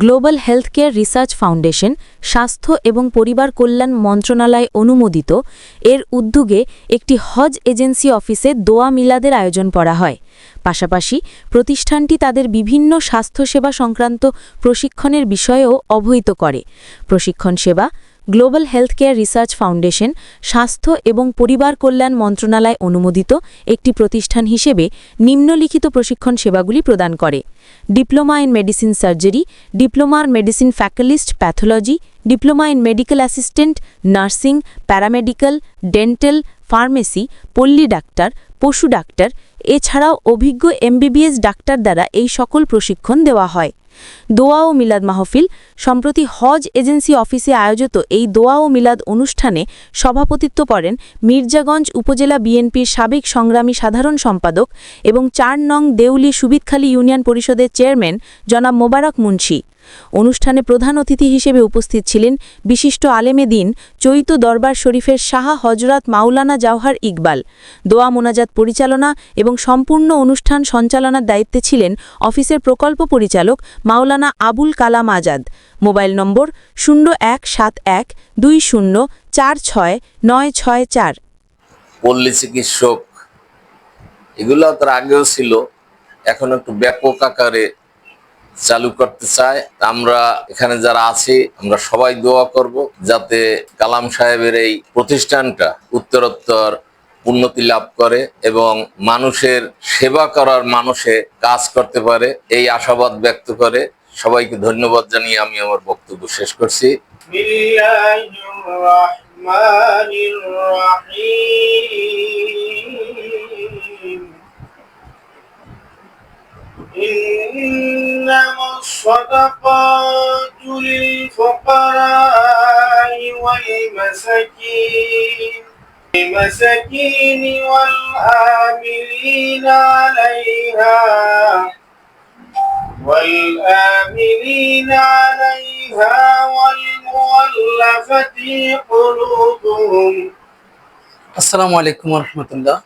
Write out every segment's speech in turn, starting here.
Global health care research foundation, স্বাস্থ্য এবং পরিবার কল্যাণ মন্ত্রণালয় অনুমোদিত। এর উদ্যোগে একটি হজ এজেন্সি অফিসে দোয়া মিলাদের আয়োজন করা হয়। পাশাপাশি প্রতিষ্ঠানটি তাদের বিভিন্ন স্বাস্থ্যসেবা সংক্রান্ত প্রশিক্ষণের বিষয়েও অবহিত করে। প্রশিক্ষণ সেবা global health care research foundation স্বাস্থ্য এবং পরিবার কল্যাণ মন্ত্রণালয় অনুমোদিত একটি প্রতিষ্ঠান হিসেবে নিম্নলিখিত প্রশিক্ষণ সেবাগুলি প্রদান করে। ডিপ্লোমা ইন মেডিসিন সার্জারি ডিপ্লোমার medicine ফ্যাকালিস্ট pathology, diploma in medical assistant, nursing, paramedical, dental, pharmacy, পল্লী ডাক্তার, পশু ডাক্তার, এছাড়াও অভিজ্ঞ এমবিবিএস ডাক্তার দ্বারা এই সকল প্রশিক্ষণ দেওয়া হয়। দোয়া ও মিলাদ মাহফিল। সম্প্রতি হজ এজেন্সি অফিসে আয়োজিত এই দোয়া ও মিলাদ অনুষ্ঠানে সভাপতিত্ব করেন মির্জাগঞ্জ উপজেলা বিএনপির সাবেক সংগ্রামী সাধারণ সম্পাদক এবং চার নং দেউলি সুবিদখালী ইউনিয়ন পরিষদের চেয়ারম্যান জনাব মোবারক মুন্সি। অনুষ্ঠানে প্রধান অতিথি হিসেবে উপস্থিত ছিলেন বিশিষ্ট আলেমে দিন চৈত দরবার শরীফের শাহ হজরত মাওলানা জাওহার ইকবাল। দোয়া মোনাজাত পরিচালনা এবং সম্পূর্ণ অনুষ্ঠান সঞ্চালনার দায়িত্বে ছিলেন অফিসের প্রকল্প পরিচালক মাওলানা আবুল কালাম আজাদ। মোবাইল নম্বর শূন্য এক সাত এক দুই শূন্য চার ছয় নয় ছয় চার। পল্লী চিকিৎসক, এগুলো তার আগেও ছিল, এখন একটু ব্যাপক আকারে চালু করতে চায়। আমরা এখানে যারা আছি, আমরা সবাই দোয়া করব যাতে কালাম সাহেবের এই প্রতিষ্ঠানটা উত্তরোত্তর উন্নতি লাভ করে এবং মানুষের সেবা করার মানুষে কাজ করতে পারে এই আশাবাদ ব্যক্ত করে সবাইকে ধন্যবাদ জানিয়ে আমি আমার বক্তব্য শেষ করছি بسم الله الرحمن الرحيم إنما الصدقات للفقراء والمساكين المساكين والآملين عليها والآمنين عليها والمؤلفة قلوبهم আসসালামু আলাইকুম রহমতুল্লাহ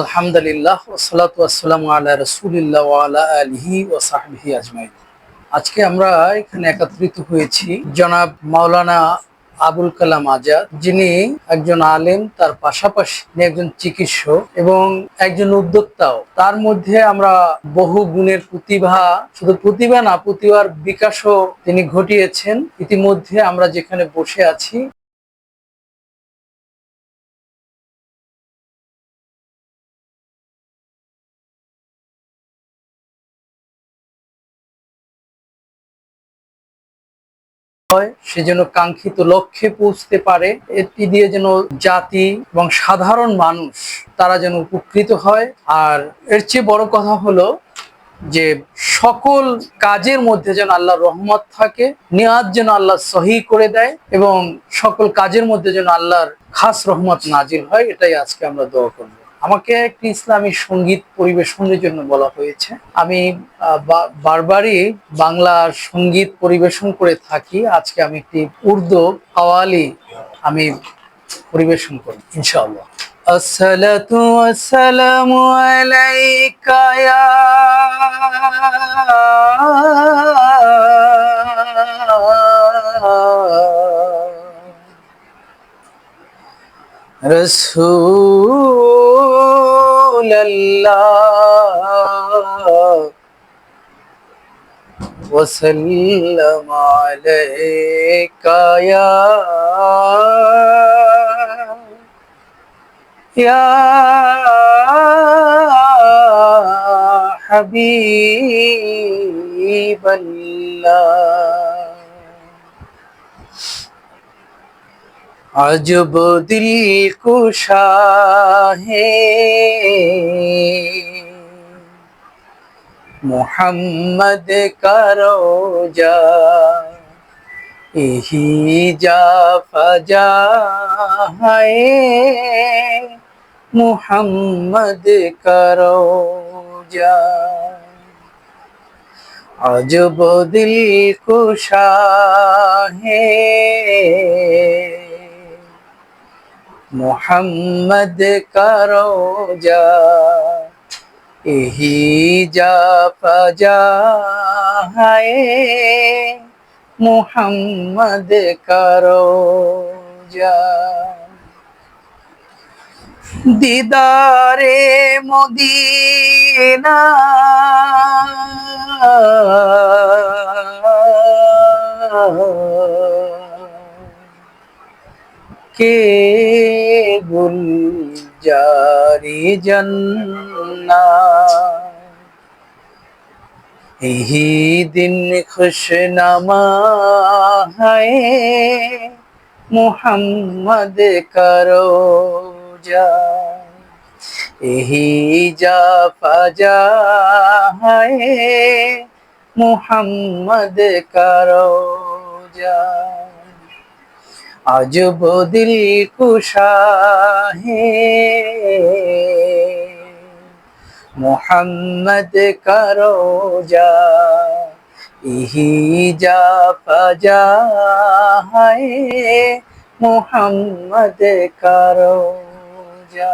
আলহামদুলিল্লাহ ওসালাত আসসালামু আলা রসুলিল্লাহ ওয়ালা আলহি ও সাহবিহি আজমাইন আজকে আমরা এখানে একত্রিত হয়েছি জনাব মাওলানা আবুল কালাম আজাদ, যিনি একজন আলেম, তার পাশাপাশি একজন চিকিৎসক এবং একজন উদ্যোক্তাও। তার মধ্যে আমরা বহু গুণের প্রতিভা, শুধু প্রতিভা না, প্রতিভার বিকাশও তিনি ঘটিয়েছেন। ইতিমধ্যে আমরা যেখানে বসে আছি হয়, সে যেন কাঙ্ক্ষিত লক্ষ্যে পৌঁছতে পারে। এটি দিয়ে যেন জাতি এবং সাধারণ মানুষ তারা যেন উপকৃত হয়। আর এর চেয়ে বড় কথা হলো যে সকল কাজের মধ্যে যেন আল্লাহ রহমত থাকে নেয়াজ যেন আল্লাহ সহি করে দেয় এবং সকল কাজের মধ্যে যেন আল্লাহর খাস রহমত নাজিল হয়, এটাই আজকে আমরা দোয়া করব। আমাকে একটি ইসলামী সংগীত পরিবেশনের জন্য বলা হয়েছে। আমি বারবারই বাংলা সংগীত পরিবেশন করে থাকি। আজকে আমি একটি উর্দু কাওয়ালি আমি পরিবেশন করি ইনশাআল্লাহ। আসসালাতু আসসালামু আলাইকা ইয়া রসূল وسلم عليك يا يا حبيب الله عجب دل کو شاہ ہے মোহাম্মদ করো যা ইহি যা ফজা হায় মোহাম্মদ করো যা আজব দিল কুশা হে মোহাম্মদ করো যা यही जा फजा হায় মোহাম্মদ করো যা দিদারে মদিনা কে গুল জারি জন্না यही दिन खुशनमा है मोहम्मद करो जा यही जा फजा है मोहम्मद करो जा अजब दिल कुशा है মোহাম্মদ করো যা ইহি যা ফাজা হায় মোহাম্মদ করো যা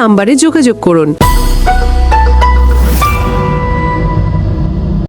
নাম্বারে যোগাযোগ করুন।